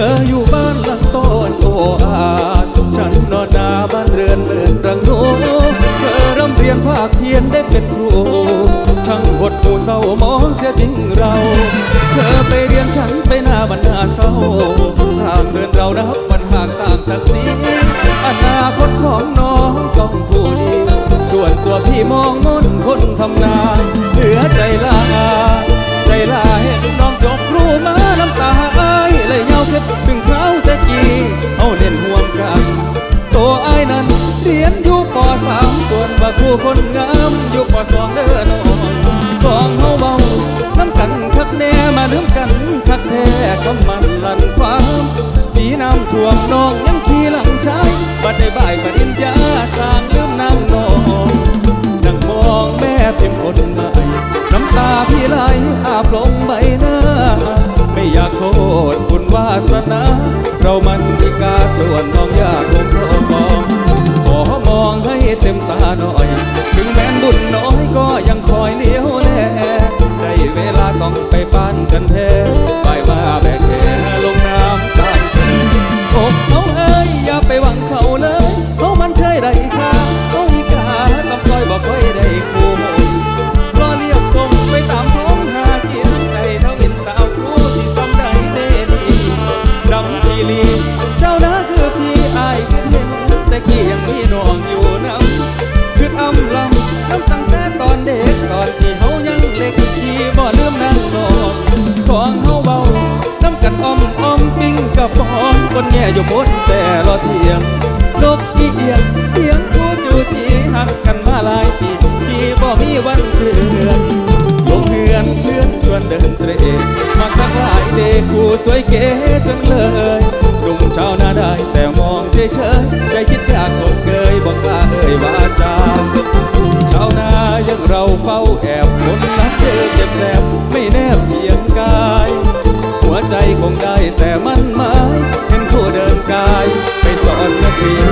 ธออยู่บ้านหลังต้นโออาดฉันนอนนาบ้านเรือนเรือนรังโนเธอริ่มเรียนภาคเทียนได้เป็นครู ช่างหดหูเศร้ามองเสียจริงเรา เธอไปเรียนฉันไปหน้าบรรณาเศร้าทางเดินเรานับปัญหาต่างศักดิ์ศรีอนาคตของน้องต้องผู้ดีส่วนตัวพี่มองมุ่นคนทำนา เอาเล่นห่วงกันตัวไอ้ายนั้นเรียนอยู่ปสามส่วนว่ครูคนงามอยู่ปสองเด้อน้องสองเฮาเบาน้ำกันคักแน่มาลืมกันคักแท้ก็มันลันความปีน้ำท่วมน้องยังขี่หลังชายบัดได้บ่ายปริญญาสร้างลืมนางน้องนั่งมองแม่เต็มคนใหม่น้ คนแง่อยู่บนแต่รอเที่ยงนกอีเอียงเสียงผู้จูจีหักกันมาหลายปีที่บ่มีวันเลือนลงเฮือนเพื่อนชวนเดินเตรมาทักหลายเด็กคู่สวยเก๋จังเลยหนุ่มชาวนาได้แต่มองเฉยเฉยใจคิดอยากคงเกยบอกกล้าเอ่ยวาจาชาวนายังเราเฝ้าแอบคนรักเธอเจ็บแสบไม่แนบเพียงกาย หัวใจคงได้แต่มันหมาย อ